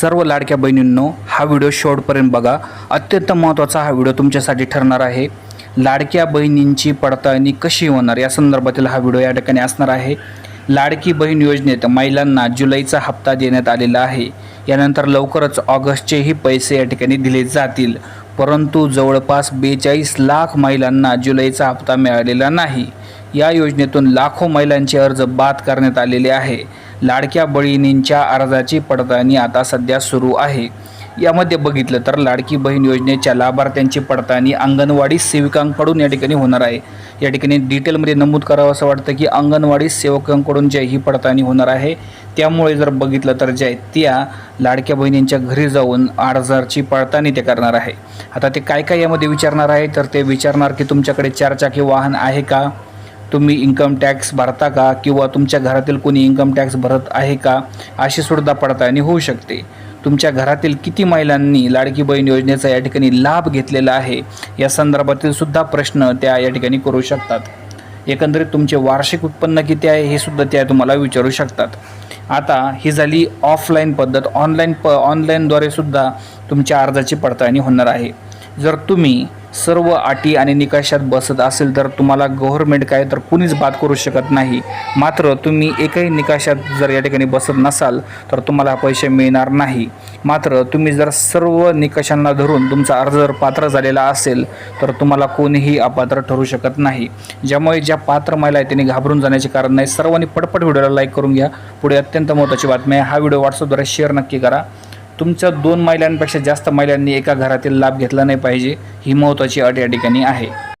सर्व लाडक्या बहिणींनो हा व्हिडिओ शेवटपर्यंत बघा. अत्यंत महत्त्वाचा हा व्हिडिओ तुमच्यासाठी ठरणार आहे. लाडक्या बहिणींची पडताळणी कशी होणार? या संदर्भातील हा व्हिडिओ या ठिकाणी असणार आहे. लाडकी बहीण योजनेत महिलांना जुलैचा हप्ता देण्यात आलेला आहे. यानंतर लवकरच ऑगस्टचेही पैसे या ठिकाणी दिले जातील. परंतु जवळपास बेचाळीस लाख महिलांना जुलैचा हप्ता मिळालेला नाही. या योजनेतून लाखो महिलांचे अर्ज बाद करण्यात आलेले आहे. लाडक्या बहिणींच्या अर्जाची पडताळणी आता सध्या सुरू आहे. यामध्ये बघितलं तर लाडकी बहीण योजनेच्या लाभार्थ्यांची पडताळणी अंगणवाडी सेविकांकडून या ठिकाणी होणार आहे. या ठिकाणी डिटेलमध्ये नमूद करावं असं वाटतं की अंगणवाडी सेवकांकडून जे ही पडताळणी होणार आहे त्यामुळे जर बघितलं तर जे आहे त्या लाडक्या बहिणींच्या घरी जाऊन अर्जाची पडताळणी ते करणार आहे. आता ते काय काय यामध्ये विचारणार आहे? तर ते विचारणार की तुमच्याकडे चारचाकी वाहन आहे का? तुम्ही इन्कम टॅक्स भरता का? किंवा तुमच्या घरातील कोणी इन्कम टॅक्स भरत आहे का? अशी सुद्धा पडताळणी होऊ शकते. तुमच्या घरातील किती महिलांनी लाडकी बहीण योजनेचा या ठिकाणी लाभ घेतलेला आहे? या संदर्भातील सुद्धा प्रश्न त्या या ठिकाणी करू शकतात. एकंदरीत तुमचे वार्षिक उत्पन्न किती आहे हे सुद्धा त्या तुम्हाला विचारू शकतात. आता ही झाली ऑफलाईन पद्धत. ऑनलाईन प ऑनलाईनद्वारे सुद्धा तुमच्या अर्जाची पडताळणी होणार आहे. जर तुम्ही सर्व अटी आणि निकषात बसत असेल तर तुम्हाला गव्हर्मेंट काय तर कुणीच बाद करू शकत नाही. मात्र तुम्ही एकही निकषात जर या ठिकाणी बसत नसाल तर तुम्हाला पैसे मिळणार नाही. मात्र तुम्ही जर सर्व निकषांना धरून तुमचा अर्ज जर पात्र झालेला असेल तर तुम्हाला कोणीही अपात्र ठरू शकत नाही. ज्यामुळे ज्या पात्र महिला आहेत त्यांनी घाबरून जाण्याचे कारण नाही. सर्वांनी पटपट व्हिडिओला लाईक करून घ्या. पुढे अत्यंत महत्त्वाची बातमी आहे. हा व्हिडिओ व्हॉट्सअपद्वारे शेअर नक्की करा. तुमच्या दोन महिलांपेक्षा जास्त महिलांनी एका घरातील लाभ घेतला नाही पाहिजे ही महत्त्वाची अट या ठिकाणी आहे.